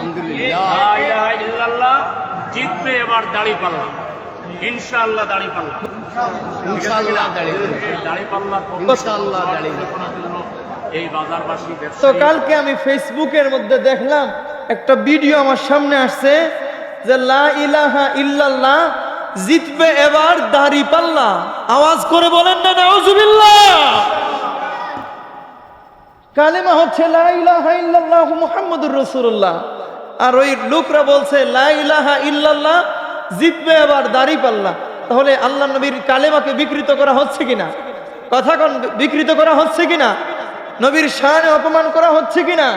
আলহামদুলিল্লাহ। লা ইলাহা ইল্লাল্লাহ জিতবে এবার দাড়ি ইনশাআল্লাহ দাড়ি পাল্লা ইনশাআল্লাহ দাঁড়িয়ে দাড়ি পাল্লা ইনশাআল্লাহ দাঁড়িয়ে এই বাজারবাসী তো কালকে আমি ফেসবুকের মধ্যে দেখলাম একটা ভিডিও আমার সামনে আসছে যে লা ইলাহা ইল্লাল্লাহ জিতবে এবার দাড়ি পাল্লা। আওয়াজ করে বলেন না নাউজুবিল্লাহ। কালেমা হচ্ছে লা ইলাহা ইল্লাল্লাহ মুহাম্মাদুর রাসূলুল্লাহ। আর ওই লোকরা বলছে, লা ইলাহা ইল্লাল্লাহ জিতবে আবার দাড়ি পাল্লা। তাহলে আল্লাহ নবীর কালেমাকে বিকৃত করা হচ্ছে কিনা? কথা বিকৃত করা হচ্ছে কিনা? নবীর শান অপমান করা হচ্ছে কিনা?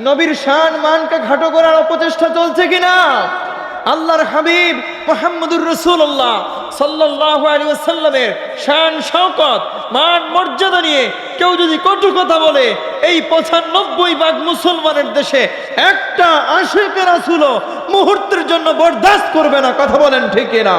নবীর শান মানকে ঘাটো করার অপচেষ্টা চলছে কিনা? আল্লাহর হাবিব মোহাম্মদুর রসুল্লাহ সাল্লাহ আলী সাল্লামের শান, শওকত, মান, মর্যাদা নিয়ে কেউ যদি কটু কথা বলে, এই পঁচানব্বই ভাগ মুসলমানের দেশে একটা আশেপের আসুল মুহূর্তের জন্য বরদাস্ত করবে না, কথা বলেন ঠিক না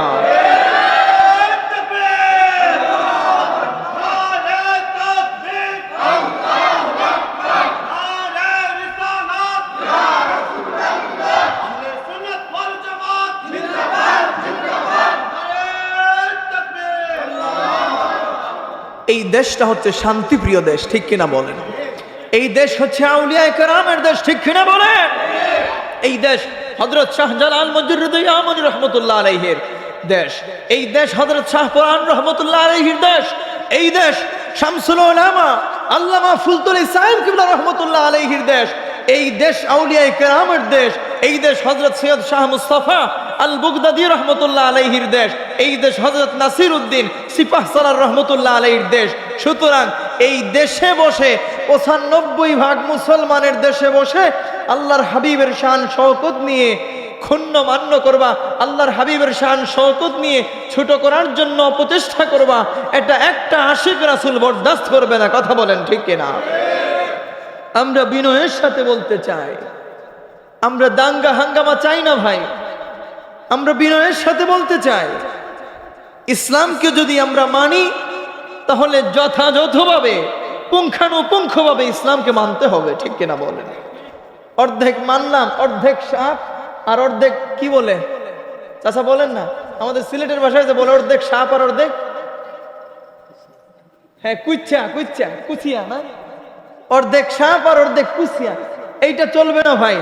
এই দেশটা হচ্ছে শান্তিপ্রিয় দেশ, ঠিক কিনা বলেন? এই দেশ হচ্ছে আউলিয়া কেরামের দেশ, ঠিক কিনা বলে এই দেশ হজরত শাহজালাল মজুরুদ্দিন রহমতুল্লাহ আলহের দেশ। এই দেশ হজরত শাহপুরান রহমতুল্লাহ আলহির দেশ। এই দেশ শামসুল আল্লামা ফুলতুল ইসলাম কিবলা রহমতুল্লাহ আলহির দেশ। এই দেশ আউলিয়া কেরামের দেশ, এই দেশ হজরত সৈয়দ শাহ মুস্তফা আল বুগদাদি রহমতুল্লাহ আলহির দেশ, এই দেশ হজরত নাসির উদ্দিন সিপাহ সালার রহমতুল্লাহ আলহির দেশ। সুতরাং এই দেশে বসে, পঁচানব্বই ভাগ মুসলমানের দেশে বসে আল্লাহর হাবিবের শান শওকত নিয়ে ক্ষুণ্ণ মান্য করবা, আল্লাহর হাবিবের শান শওকত নিয়ে ছোট করার জন্য অপচেষ্টা করবা, এটা একটা আশিক রাসুল বরদাস্ত করবে না, কথা বলেন ঠিক কিনা? আমরা বিনয়ের সাথে বলতে চাই। আমরা দাঙ্গা হাঙ্গামা চাই না ভাই। আমরা বিনয়ের সাথে বলতে চাই। ইসলামকে যদি আমরা মানি, তাহলে যথাযথভাবে, পুঙ্খানুপুঙ্খভাবে ইসলামকে মানতে হবে, ঠিক কিনা বলেন? অর্ধেক মানলাম, অর্ধেক সাপ, আর অর্ধেক কি বলে? চাচা বলেন না, আমাদের সিলেটের ভাষায় যে বলে অর্ধেক সাপ আর অর্ধেক? হ্যাঁ কুচ্ছা কুচ্ছা, কুচিয়া না? অর্ধেক সাপ আর অর্ধেক কুচিয়া এইটা চলবে না ভাই।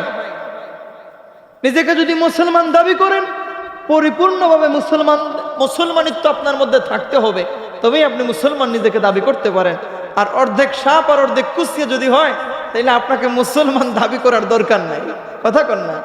নিজেকে যদি মুসলমান দাবি করেন, পরিপূর্ণভাবে মুসলমান, মুসলমানিত্ব আপনার মধ্যে থাকতে হবে। তবেই আপনি মুসলমান নিজেকে দাবি করতে পারেন। আর অর্ধেক সাপ আর অর্ধেক কুচিয়া যদি হয় তাহলে আপনাকে মুসলমান দাবি করার দরকার নাই। কথা কন না।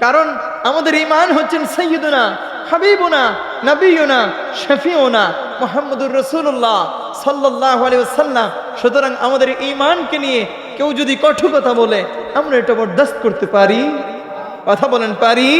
কারণ আমাদের ইমান হচ্ছেন সৈয়দুনা, হাবিবুনা নবীনা শফিউনা। মোহাম্মদুর রসুল্লাহ সাল্লাহ আলিয়াল্লাম সুতরাং আমাদের ইমানকে নিয়ে কেউ যদি কঠোর কথা বলে, আমরা এটা বরদাস্ত করতে পারি? কথা বলেন পারি?